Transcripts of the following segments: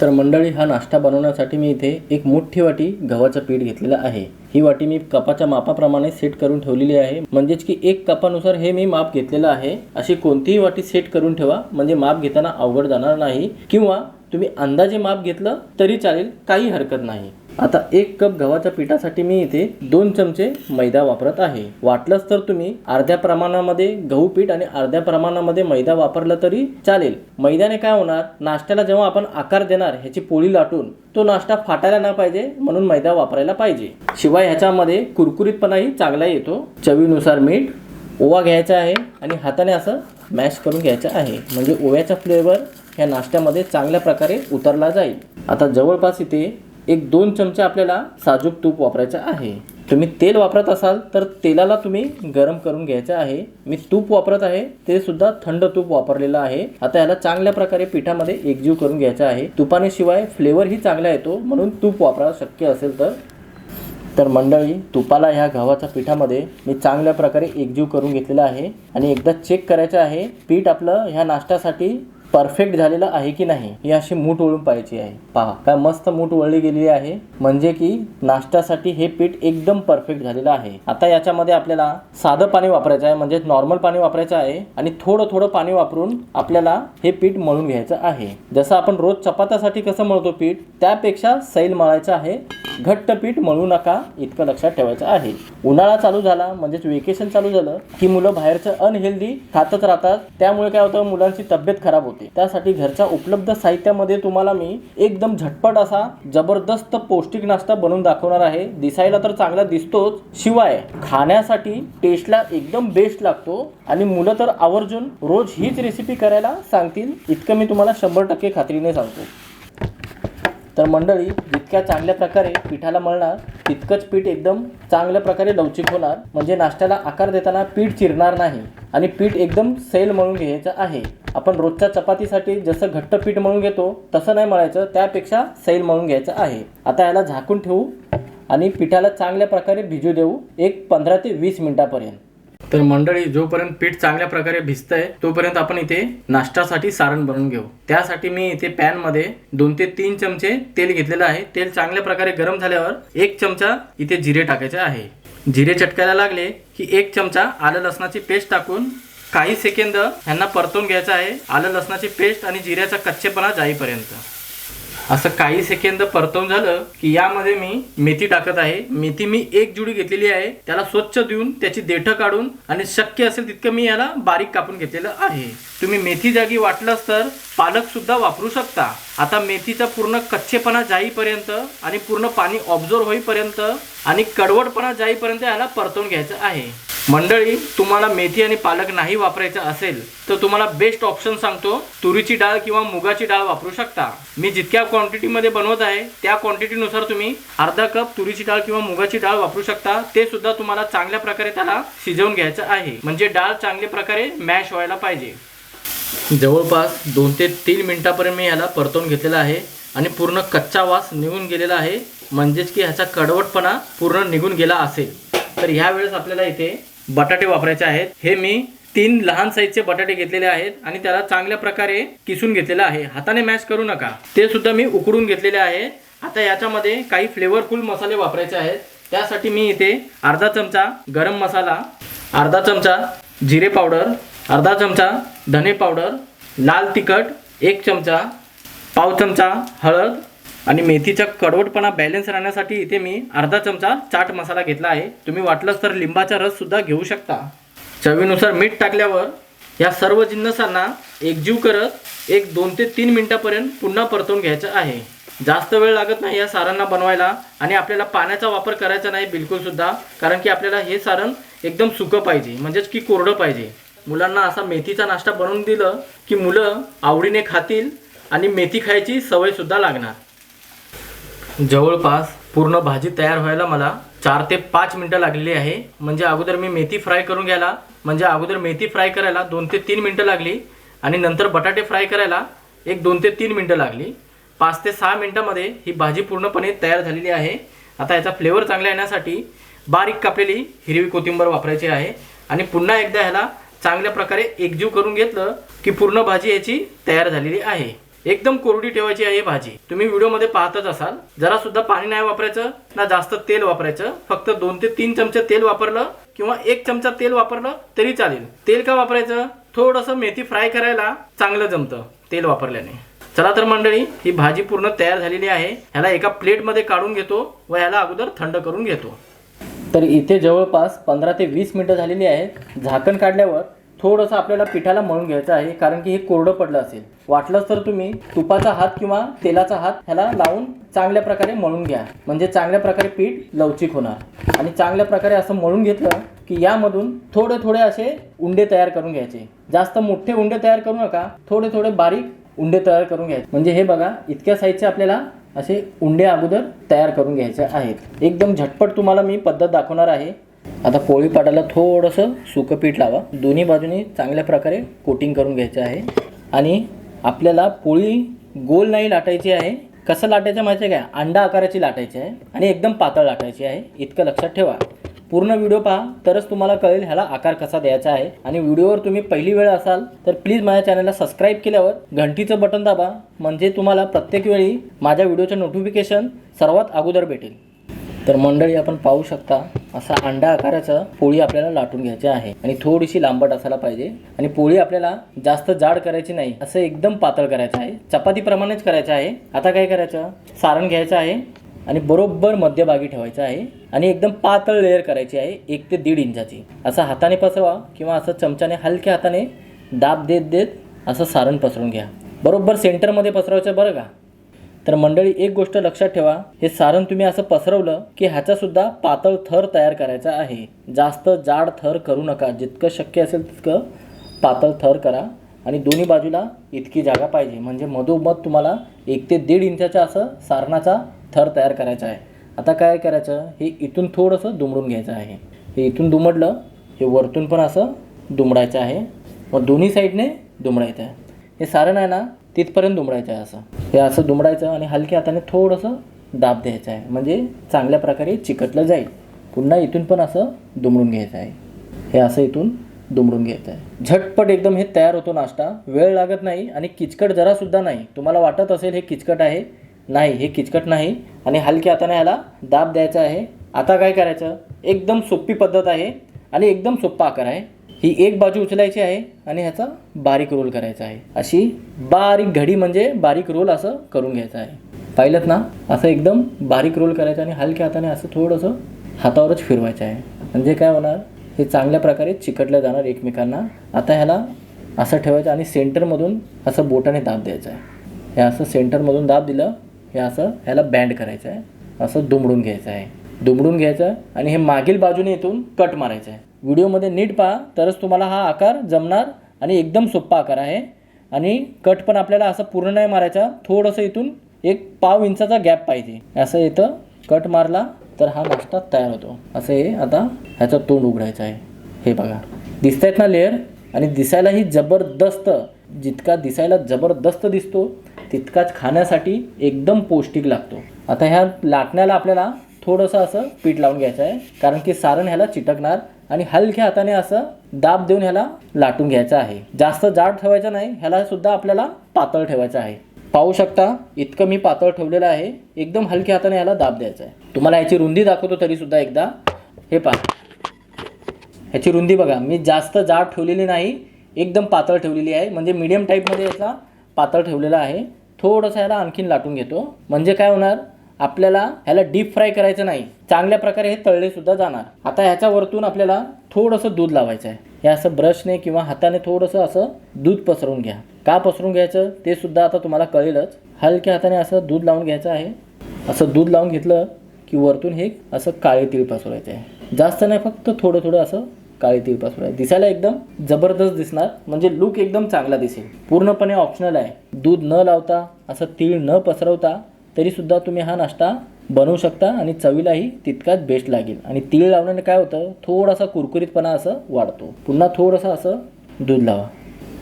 तर मंडळी हा नाश्ता बनवण्यासाठी मी इथे एक मोठी वाटी गव्हाचं पीठ घेतलेलं आहे. ही वाटी मी कपाच्या मापाप्रमाणे सेट करून ठेवलेली आहे. म्हणजेच की एक कपानुसार हे मी माप घेतलेलं आहे. अशी कोणतीही वाटी सेट करून ठेवा म्हणजे माप घेताना अवघड जाणार नाही. किंवा तुम्ही अंदाजे माप घेतलं तरी चालेल काही हरकत नाही. आता एक कप गव्हाच्या पिठासाठी मी इथे दोन चमचे मैदा वापरत आहे. वाटलंच तर तुम्ही अर्ध्या प्रमाणामध्ये गहू पीठ आणि अर्ध्या प्रमाणामध्ये मैदा वापरला तरी चालेल. मैद्याने काय होणार? नाश्त्याला जेव्हा आपण आकार देणार ह्याची पोळी लाटून तो नाश्ता फाटायला ना पाहिजे म्हणून मैदा वापरायला पाहिजे. शिवाय ह्याच्यामध्ये कुरकुरीतपणाही चांगला येतो. चवीनुसार मीठ ओवा घ्यायचा आहे आणि हाताने असं मॅश करून घ्यायचं आहे. म्हणजे ओव्याचा फ्लेवर ह्या नाश्त्यामध्ये चांगल्या प्रकारे उतरला जाईल. आता जवळपास इथे एक दोन चमचे आपल्याला साजूक तूप वापरायचं आहे. तुम्ही तेल वापरत असाल तर तेलाला तुम्ही गरम करून घ्यायचं आहे. मी तूप वापरत आहे ते सुद्धा थंड तूप वापरलेलं आहे. आता याला चांगल्या प्रकारे पिठामध्ये एकजीव करून घ्यायचं आहे. तुपाने शिवाय फ्लेवरही चांगला येतो म्हणून तूप वापरा शक्य असेल तर. तर मंडळी तुपाला ह्या गव्हाच्या पिठामध्ये मी चांगल्या प्रकारे एकजीव करून घेतलेला आहे. आणि एकदा चेक करायचं आहे पीठ आपलं ह्या नाश्त्यासाठी परफेक्ट झालेलं आहे की नाही ही अशी मूठ वळून पाहायची आहे. पहा काय मस्त मूठ वळली गेलेली आहे. म्हणजे की नाश्त्यासाठी हे पीठ एकदम परफेक्ट झालेलं आहे. आता याच्यामध्ये आपल्याला साधं पाणी वापरायचं आहे म्हणजे नॉर्मल पाणी वापरायचं आहे आणि थोडं थोडं पाणी वापरून आपल्याला हे पीठ मळून घ्यायचं आहे. जसं आपण रोज चपात्यासाठी कसं मळतो पीठ त्यापेक्षा सैल मळायचं आहे. घट्ट पीठ मळू नका इतकं लक्षात ठेवायचं आहे. उन्हाळा चालू झाला म्हणजेच वेकेशन चालू झालं की मुलं बाहेरचं अनहेल्दी खातच राहतात. त्यामुळे काय होतं मुलांची तब्येत खराब होते. त्यासाठी घरच्या उपलब्ध साहित्यामध्ये तुम्हाला मी एकदम झटपट असा जबरदस्त पौष्टिक नाश्ता बनवून दाखवणार आहे. दिसायला तर चांगला दिसतोच. शिवाय खाण्यासाठी टेस्टला एकदम बेस्ट लागतो आणि मुलं तर आवर्जून रोज हीच रेसिपी करायला सांगतील. इतकं मी तुम्हाला शंभर टक्के खात्रीने सांगतो. तर मंडळी जितक्या चांगल्या प्रकारे पिठाला मळणार तितकंच पीठ एकदम चांगल्या प्रकारे लवचिक होणार. म्हणजे नाश्त्याला आकार देताना पीठ चिरणार नाही आणि पीठ एकदम सैल म्हणून घ्यायचं आहे. आपण रोजच्या चपातीसाठी जसं घट्ट पीठ म्हणून घेतो तसं नाही मळायचं त्यापेक्षा सैल मळून घ्यायचं आहे. आता याला झाकून ठेवू आणि पिठाला चांगल्या प्रकारे भिजू देऊ एक पंधरा ते वीस मिनिटापर्यंत. तर मंडळी जोपर्यंत पीठ चांगल्या प्रकारे भिजतंय तोपर्यंत आपण इथे नाश्त्यासाठी सारण बनवून घेऊ. त्यासाठी मी इथे पॅनमध्ये दोन ते तीन चमचे तेल घेतलेलं आहे. तेल चांगल्या प्रकारे गरम झाल्यावर एक चमचा इथे जिरे टाकायचे आहे. जिरे चटकायला लागले की एक चमचा आलं लसणाची पेस्ट टाकून काही सेकंद ह्यांना परतून घ्यायचं आहे. आलं लसणाची पेस्ट आणि जिऱ्याचा कच्चेपणा जाईपर्यंत. असं काही सेकंद परतवून झालं की यामध्ये मी मेथी टाकत आहे. मेथी मी एक जुडी घेतलेली आहे. त्याला स्वच्छ देऊन त्याची देठं काढून आणि शक्य असेल तितकं मी याला बारीक कापून घेतलेलं आहे. तुम्ही मेथी जागी वाटलंच तर पालक सुद्धा वापरू शकता. आता मेथीचा पूर्ण कच्चेपणा जाईपर्यंत आणि पूर्ण पाणी ऑब्झर्व होईपर्यंत आणि कडवटपणा जाईपर्यंत याला परतवून घ्यायचं आहे. मंडळी तुम्हाला मेथी आणि पालक नाही वापरायचं असेल तर तुम्हाला बेस्ट ऑप्शन सांगतो तुरीची डाळ किंवा मुगाची डाळ वापरू शकता. मी जितक्या क्वांटिटीमध्ये बनवत आहे त्या क्वांटिटीनुसार तुम्ही अर्धा कप तुरीची डाळ किंवा मुगाची डाळ वापरू शकता. ते सुद्धा तुम्हाला चांगल्या प्रकारे त्याला शिजवून घ्यायचं आहे. म्हणजे डाळ चांगल्या प्रकारे मॅश व्हायला पाहिजे. जवळपास दोन ते तीन मिनिटापर्यंत मी याला परतवून घेतलेला आहे आणि पूर्ण कच्चा वास निघून गेलेला आहे. म्हणजेच की ह्याचा कडवटपणा पूर्ण निघून गेला असेल. तर ह्या वेळेस आपल्याला इथे बटाटे वापरायचे आहेत. हे मी तीन लहान साईजचे बटाटे घेतलेले आहेत आणि त्याला चांगल्या प्रकारे किसून घेतलेलं आहे. हाताने मॅश करू नका. ते सुद्धा मी उकडून घेतलेले आहे. आता याच्यामध्ये काही फ्लेवरफुल मसाले वापरायचे आहेत. त्यासाठी मी इथे अर्धा चमचा गरम मसाला अर्धा चमचा जिरे पावडर अर्धा चमचा धने पावडर लाल तिखट एक चमचा पाव चमचा हळद आणि मेथीचा कडवटपणा बॅलन्स राहण्यासाठी इथे मी अर्धा चमचा चाट मसाला घेतला आहे. तुम्ही वाटलंच तर लिंबाचा रससुद्धा घेऊ शकता. चवीनुसार मीठ टाकल्यावर या सर्व जिन्नसांना एकजीव करत एक दोन ते तीन मिनटापर्यंत पुन्हा परतवून घ्यायचं आहे. जास्त वेळ लागत नाही या सारांना बनवायला आणि आपल्याला पाण्याचा वापर करायचा नाही बिलकुलसुद्धा कारण की आपल्याला हे सारण एकदम सुकं पाहिजे. म्हणजेच की कोरडं पाहिजे. मुलांना असा मेथीचा नाश्ता बनवून दिलं की मुलं आवडीने खातील आणि मेथी खायची सवयसुद्धा लागणार. जवळपास पूर्ण भाजी तयार व्हायला मला चार ते पाच मिनटं लागलेली आहे. म्हणजे अगोदर मी मेथी फ्राय करून घ्यायला म्हणजे अगोदर मेथी फ्राय करायला दोन ते तीन मिनटं लागली आणि नंतर बटाटे फ्राय करायला एक दोन ते तीन मिनटं लागली. पाच ते सहा मिनटामध्ये ही भाजी पूर्णपणे तयार झालेली आहे. आता याचा फ्लेवर चांगला येण्यासाठी बारीक कापलेली हिरवी कोथिंबर वापरायची आहे. आणि पुन्हा एकदा ह्याला चांगल्या प्रकारे एकजीव करून घेतलं की पूर्ण भाजी याची तयार झालेली आहे. एकदम कोरडी ठेवायची आहे भाजी. तुम्ही व्हिडिओमध्ये पाहतच असाल. जरा सुद्धा पाणी नाही वापरायचं ना जास्त तेल वापरायचं. फक्त दोन ते तीन चमचे तेल वापरलं किंवा एक चमचा तेल वापरलं तरी चालेल. तेल का वापरायचं? थोडंसं मेथी फ्राय करायला चांगलं जमतं तेल वापरल्याने. चला तर मंडळी ही भाजी पूर्ण तयार झालेली आहे. ह्याला एका प्लेटमध्ये काढून घेतो व ह्याला अगोदर थंड करून घेतो. तर इथे जवळपास पंधरा ते वीस मिनटं झालेली आहेत. झाकण काढल्यावर थोडंसं आपल्याला पिठाला मळून घ्यायचं आहे कारण की हे कोरडं पडलं असेल. वाटलंच तर तुम्ही तुपाचा हात किंवा तेलाचा हात ह्याला लावून चांगल्या प्रकारे मळून घ्या. म्हणजे चांगल्या प्रकारे पीठ लवचिक होणार. आणि चांगल्या प्रकारे असं मळून घेतलं की यामधून थोडे थोडे असे उंडे तयार करून घ्यायचे. जास्त मोठे उंडे तयार करू नका थोडे थोडे बारीक उंडे तयार करून घ्यायचे. म्हणजे हे बघा इतक्या साईजचे आपल्याला असे उंडे अगोदर तयार करून घ्यायचे आहेत. एकदम झटपट तुम्हाला मी पद्धत दाखवणार आहे. आता पोळी पाटाला थोडंसं सुकं पीठ लावा. दोन्ही बाजूनी चांगल्या प्रकारे कोटिंग करून घ्यायचं आहे. आणि आपल्याला पोळी गोल नाही लाटायची आहे. कसं लाटायचं माहिती आहे काय अंडा आकाराची लाटायची आहे आणि एकदम पातळ लाटायची आहे. इतकं लक्षात ठेवा. पूर्ण व्हिडिओ पहा तरच तुम्हाला कळेल ह्याला आकार कसा द्यायचा आहे. आणि व्हिडिओवर तुम्ही पहिली वेळ असाल तर प्लीज माझ्या चॅनलला सबस्क्राईब केल्यावर घंटीचं बटन दाबा. म्हणजे तुम्हाला प्रत्येक वेळी माझ्या व्हिडिओचं नोटिफिकेशन सर्वात अगोदर भेटेल. तर मंडळी आपण पाहू शकता असा अंडा आकाराचं पोळी आपल्याला लाटून घ्यायची आहे. आणि थोडीशी लांबट असायला पाहिजे. आणि पोळी आपल्याला जास्त जाड करायची नाही असं एकदम पातळ करायचं आहे. चपातीप्रमाणेच करायचं आहे. आता काय करायचं? सारण घ्यायचं आहे. आणि बरोबर मध्यभागी ठेवायचं आहे. आणि एकदम पातळ लेअर करायची आहे एक ते दीड इंचाची. असं हाताने पसरवा किंवा असं चमच्याने हलक्या हाताने दाब देत देत असं सारण पसरून घ्या. बरोबर सेंटरमध्ये पसरवायचं बरं का? तर मंडळी एक गोष्ट लक्षात ठेवा. हे सारण तुम्ही असं पसरवलं की ह्याचा सुद्धा पातळ थर तयार करायचा आहे. जास्त जाड थर करू नका. जितकं शक्य असेल तितकं पातळ थर करा आणि दोन्ही बाजूला इतकी जागा पाहिजे. म्हणजे मधोमध तुम्हाला एक ते दीड इंचाचा असं सारणाचा थर तयार करायचा आहे. आता काय करायचं? हे इथून थोडंसं दुमडून घ्यायचं आहे. हे इथून दुमडलं हे वरतून पण असं दुमडायचं आहे. मग दोन्ही साईडने दुमडायचं आहे. हे सारण आहे ना तिथपर्यंत दुमडायचं आहे असं. हे असं दुमडायचं आणि हलक्या हाताने थोडंसं दाब द्यायचं आहे. म्हणजे चांगल्या प्रकारे चिकटलं जाईल. पुन्हा इथून पण असं दुमडून घ्यायचं आहे. हे असं इथून दुमडून घ्यायचं आहे. झटपट एकदम हे तयार होतो नाश्ता. वेळ लागत नाही आणि किचकट जरासुद्धा नाही. तुम्हाला वाटत असेल हे किचकट आहे? नाही हे किचकट नाही. आणि हलक्या हाताने ह्याला दाब द्यायचा आहे. आता काय करायचं? एकदम सोपी पद्धत आहे आणि एकदम सोप्पा आकार आहे. ही एक बाजू उचलायची आहे आणि ह्याचा बारीक रोल करायचा आहे. अशी बारीक घडी म्हणजे बारीक रोल असं करून घ्यायचं आहे. पाहिलं ना? असं एकदम बारीक रोल करायचं आणि हलक्या हाताने असं थोडंसं हातावरच फिरवायचं आहे. म्हणजे काय होणार? हे चांगल्या प्रकारे चिकटलं जाणार एकमेकांना. आता ह्याला असं ठेवायचं आणि सेंटरमधून असं बोटाने दाब द्यायचं आहे. हे असं सेंटरमधून दाब दिलं हे असं ह्याला बँड करायचं आहे. असं दुमडून घ्यायचं आहे. दुमडून घ्यायचं आणि हे मागील बाजूने इथून कट मारायचं आहे. व्हिडिओमध्ये नीट पहा तरच तुम्हाला हा आकार जमणार आणि एकदम सोप्पा आकार आहे. आणि कट पण आपल्याला असं पूर्ण नाही मारायचा थोडंसं इथून एक पाव इंचाचा गॅप पाहिजे. असं इथं कट मारला तर हा नाश्ता तयार होतो. असं हे आता ह्याचं तोंड उघडायचं आहे. हे बघा. दिसत आहेत ना लेअर आणि दिसायलाही जबरदस्त. जितका दिसायला जबरदस्त दिसतो तितकाच खाण्यासाठी एकदम पौष्टिक लागतो. आता ह्या लाटण्याला आपल्याला थोडंसं असं पीठ लावून घ्यायचं आहे कारण की सारण ह्याला चिटकणार आणि हलक्या हाताने असं दाब देऊन ह्याला लाटून घ्यायचं आहे. जास्त जाड ठेवायचं नाही ह्याला सुद्धा आपल्याला पातळ ठेवायचं आहे. पाहू शकता इतकं मी पातळ ठेवलेलं आहे. एकदम हलक्या हाताने ह्याला दाब द्यायचा आहे. तुम्हाला ह्याची रुंदी दाखवतो तरी सुद्धा एकदा. हे पहा. ह्याची रुंदी बघा. मी जास्त जाड ठेवलेली नाही एकदम पातळ ठेवलेली आहे. म्हणजे मीडियम टाईपमध्ये याचा पातळ ठेवलेला आहे. थोडंसं ह्याला आणखीन लाटून घेतो. म्हणजे काय होणार? आपल्याला ह्याला डीप फ्राय करायचं नाही. चांगल्या प्रकारे हे तळले सुद्धा जाणार. आता ह्याच्या वरतून आपल्याला थोडंसं दूध लावायचं आहे हे असं ब्रशने किंवा हाताने थोडंसं असं दूध पसरून घ्या. का पसरून घ्यायचं? ते सुद्धा आता तुम्हाला कळेलच. हलक्या हाताने असं दूध लावून घ्यायचं आहे. असं दूध लावून घेतलं की वरतून हे असं काळे तीळ पसरवायचं आहे. जास्त नाही फक्त थोडं थोडं असं काळे तीळ पसरवायचं दिसायला एकदम जबरदस्त दिसणार. म्हणजे लुक एकदम चांगला दिसेल. पूर्णपणे ऑप्शनल आहे. दूध न लावता असं तीळ न पसरवता तरी सुद्धा तुम्ही हा नाश्ता बनवू शकता आणि चवीलाही तितकाच बेस्ट लागेल. आणि तीळ लावल्याने काय होतं? थोडासा कुरकुरीतपणा असं वाढतो. पुन्हा थोडंसं असं दूध लावा.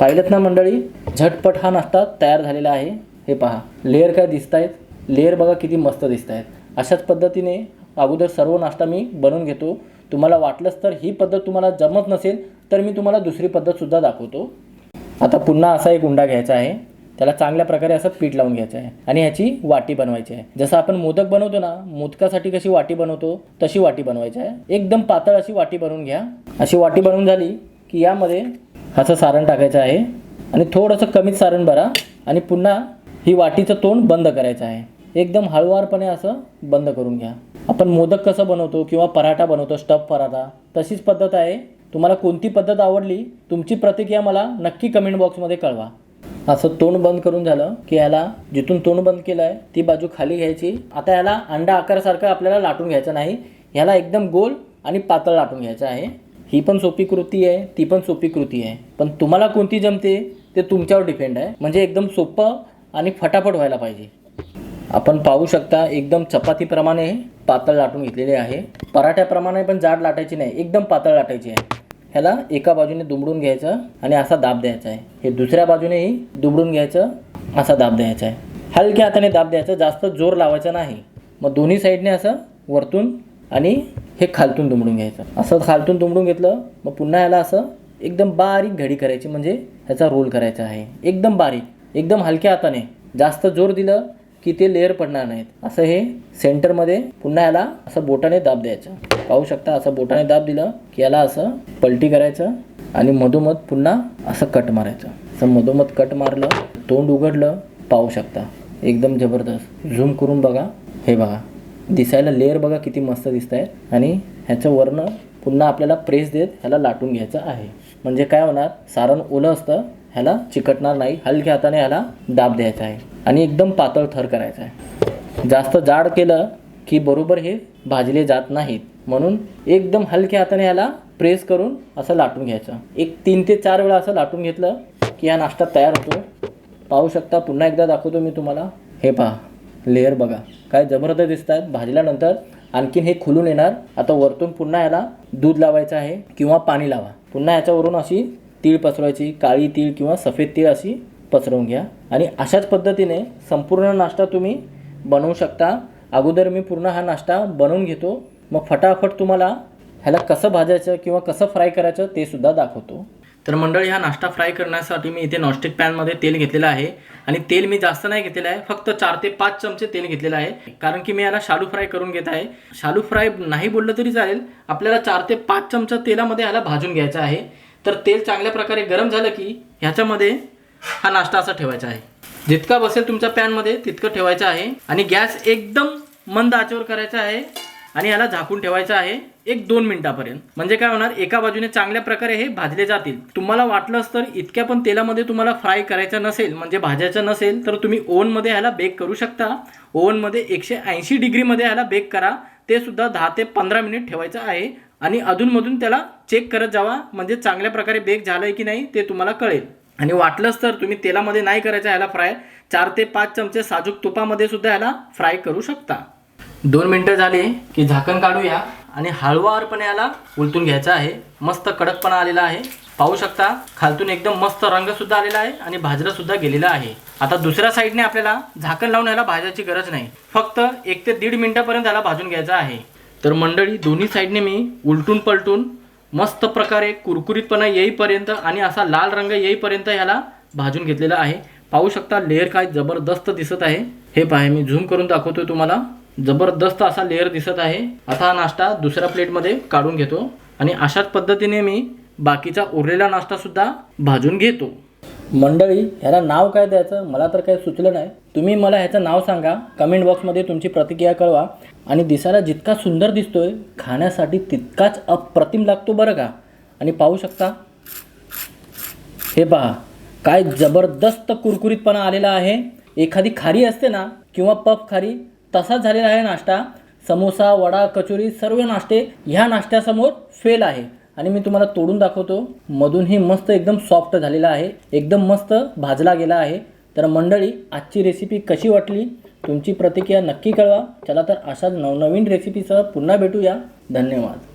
पाहिलंत ना मंडळी? झटपट हा नाश्ता तयार झालेला आहे. हे पहा. लेअर काय दिसत आहेत लेअर बघा किती मस्त दिसत आहेत अशाच पद्धतीने अगोदर सर्व नाश्ता मी बनवून घेतो. तुम्हाला वाटलंच तर ही पद्धत तुम्हाला जमत नसेल तर मी तुम्हाला दुसरी पद्धतसुद्धा दाखवतो. आता पुन्हा असा एक उंडा घ्यायचा आहे. त्याला चांगल्या प्रकारे असं पीठ लावून घ्यायचं आहे. आणि ह्याची वाटी बनवायची आहे. जसं आपण मोदक बनवतो ना मोदकासाठी कशी वाटी बनवतो तशी वाटी बनवायची आहे. एकदम पातळ अशी वाटी बनवून घ्या. अशी वाटी बनवून झाली की यामध्ये असं सारण टाकायचं आहे. आणि थोडंसं कमीच सारण भरा. आणि पुन्हा ही वाटीचं तोंड बंद करायचं आहे. एकदम हळुवारपणे असं बंद करून घ्या. आपण मोदक कसं बनवतो किंवा पराठा बनवतो स्टफ पराठा तशीच पद्धत आहे. तुम्हाला कोणती पद्धत आवडली तुमची प्रतिक्रिया मला नक्की कमेंट बॉक्समध्ये कळवा. असं तोंड बंद करून झालं की याला जिथून तोंड बंद केलं आहे ती बाजू खाली घ्यायची. आता याला अंडा आकारासारखं आपल्याला लाटून घ्यायचं नाही. ह्याला एकदम गोल आणि पातळ लाटून घ्यायचं आहे. ही पण सोपी कृती आहे ती पण सोपी कृती आहे. पण तुम्हाला कोणती जमते ते तुमच्यावर डिपेंड आहे. म्हणजे एकदम सोपं आणि फटाफट व्हायला पाहिजे. आपण पाहू शकता एकदम चपातीप्रमाणे पातळ लाटून घेतलेले आहे. पराठ्याप्रमाणे पण जाड लाटायची नाही एकदम पातळ लाटायची आहे. ह्याला एका बाजूने दुमडून घ्यायचं आणि असा दाब द्यायचा आहे. हे दुसऱ्या बाजूनेही दुमडून घ्यायचं असा दाब द्यायचा आहे. हलक्या हाताने दाब द्यायचा जास्त जोर लावायचा नाही. मग दोन्ही साईडने असं वरतून आणि हे खालतून दुमडून घ्यायचं. असं खालतून दुमडून घेतलं मग पुन्हा याला असं एकदम बारीक घडी करायची म्हणजे ह्याचा रोल करायचा आहे. एकदम बारीक एकदम हलक्या हाताने. जास्त जोर दिलं की ते लेअर पडणार नाहीत. असं हे सेंटरमध्ये पुन्हा याला असं बोटाने दाब द्यायचं. पाहू शकता असं बोटाने दाब दिलं की याला असं पलटी करायचं आणि मधोमध पुन्हा असं कट मारायचं. असं मधोमध कट मारलं तोंड उघडलं पाहू शकता. एकदम जबरदस्त. झूम करून बघा. हे बघा. दिसायला लेअर बघा किती मस्त दिसत आहे आणि ह्याचं वर्ण पुन्हा आपल्याला प्रेस देत ह्याला लाटून घ्यायचं आहे. म्हणजे काय होणार? सारण ओलं असतं. ह्याला चिकटणार नाही. हलक्या हाताने ह्याला दाब द्यायचा आहे. आणि एकदम पातळ थर करायचा आहे. जास्त जाड केलं की बरोबर हे भाजले जात नाहीत. म्हणून एकदम हलक्या हाताने ह्याला प्रेस करून असं लाटून घ्यायचं. एक तीन ते चार वेळा असं लाटून घेतलं की हा नाश्ता तयार होतो पाहू शकता पुन्हा एकदा दाखवतो मी तुम्हाला. हे पहा लेअर बघा. काय जबरदस्त दिसत आहेत भाजल्यानंतर आणखीन हे खुलून येणार. आता वरतून पुन्हा याला दूध लावायचं आहे किंवा पाणी लावा. पुन्हा याच्यावरून अशी तीळ पसरवायची काळी तीळ किंवा सफेद तीळ अशी पसरवून घ्या. आणि अशाच पद्धतीने संपूर्ण नाश्ता तुम्ही बनवू शकता. अगोदर मी पूर्ण हा नाश्ता बनवून घेतो. मग फटाफट तुम्हाला ह्याला कसं भाजायचं किंवा कसं फ्राय करायचं ते सुद्धा दाखवतो. तर मंडळी हा नाश्ता फ्राय करण्यासाठी मी इथे नॉनस्टिक पॅनमध्ये तेल घेतलेलं आहे. आणि तेल मी जास्त नाही घेतलेलं आहे फक्त चार ते पाच चमचे तेल घेतलेलं आहे. कारण की मी याला शालू फ्राय करून घेत आहे. शालू फ्राय नाही बोललं तरी चालेल. आपल्याला चार ते पाच चमचा तेलामध्ये ह्याला भाजून घ्यायचं आहे. तर तेल चांगल्या प्रकारे गरम झालं की ह्याच्यामध्ये हा नाश्ता असा ठेवायचा आहे. जितका बसेल तुमच्या पॅनमध्ये तितकं ठेवायचं आहे. आणि गॅस एकदम मंद आचेवर करायचा आहे. आणि याला झाकून ठेवायचं आहे एक दोन मिनिटापर्यंत. म्हणजे काय होणार एका बाजूने चांगल्या प्रकारे हे भाजले जातील. तुम्हाला वाटलंच तर इतक्या पण तेलामध्ये तुम्हाला फ्राय करायचं नसेल म्हणजे भाजायचं नसेल तर तुम्ही ओव्हनमध्ये ह्याला बेक करू शकता. ओव्हनमध्ये एकशे ऐंशी डिग्रीमध्ये ह्याला बेक करा. ते सुद्धा दहा ते पंधरा मिनिट ठेवायचं आहे. आणि अधूनमधून त्याला चेक करत जावा. म्हणजे चांगल्या प्रकारे बेक झालंय की नाही ते तुम्हाला कळेल. आणि वाटलंच तर तुम्ही तेलामध्ये नाही करायचं ह्याला फ्राय चार ते पाच चमचे साजूक तुपामध्ये सुद्धा ह्याला फ्राय करू शकता. दोन मिनटं झाले की झाकण काढूया. आणि हळूवारपणे याला उलटून घ्यायचं आहे. मस्त कडकपणा आलेला आहे. पाहू शकता खालतून एकदम मस्त रंग सुद्धा आलेला आहे आणि भाजरासुद्धा गेलेला आहे. आता दुसऱ्या साईडने आपल्याला झाकण लावून याला भाजायची गरज नाही. फक्त एक ते दीड मिनिटापर्यंत याला भाजून घ्यायचा आहे. तर मंडळी दोन्ही साईडने मी उलटून पलटून मस्त प्रकारे कुरकुरीतपणा येईपर्यंत आणि असा लाल रंग येईपर्यंत ह्याला भाजून घेतलेला आहे. पाहू शकता लेअर काय जबरदस्त दिसत आहे. हे पहा मी झूम करून दाखवतोय तुम्हाला. जबरदस्त असा लेअर दिसत आहे. आता हा नाश्ता दुसऱ्या प्लेटमध्ये काढून घेतो. आणि अशाच पद्धतीने मी बाकीचा उरलेला नाश्ता सुद्धा भाजून घेतो. मंडळी ह्याला नाव काय द्यायचं? मला तर काही सुचलं नाही. तुम्ही मला ह्याचं नाव सांगा. कमेंट बॉक्समध्ये तुमची प्रतिक्रिया कळवा. आणि दिसायला जितका सुंदर दिसतोय खाण्यासाठी तितकाच अप्रतिम लागतो बरं का? आणि पाहू शकता? हे पहा. काय जबरदस्त कुरकुरीतपणा आलेला आहे. एखादी खारी असते ना किंवा पफ खारी तसाच झालेला आहे नाश्ता. समोसा वडा कचोरी सर्व नाश्ते ह्या नाश्त्यासमोर फेल आहे. आणि मी तुम्हाला तोडून दाखवतो. मधूनही मस्त एकदम सॉफ्ट झालेला आहे. एकदम मस्त भाजला गेला आहे. तर मंडळी आजची रेसिपी कशी वाटली? तुमची प्रतिक्रिया नक्की कळवा. चला तर अशाच नवनवीन रेसिपीसह पुन्हा भेटूया. धन्यवाद.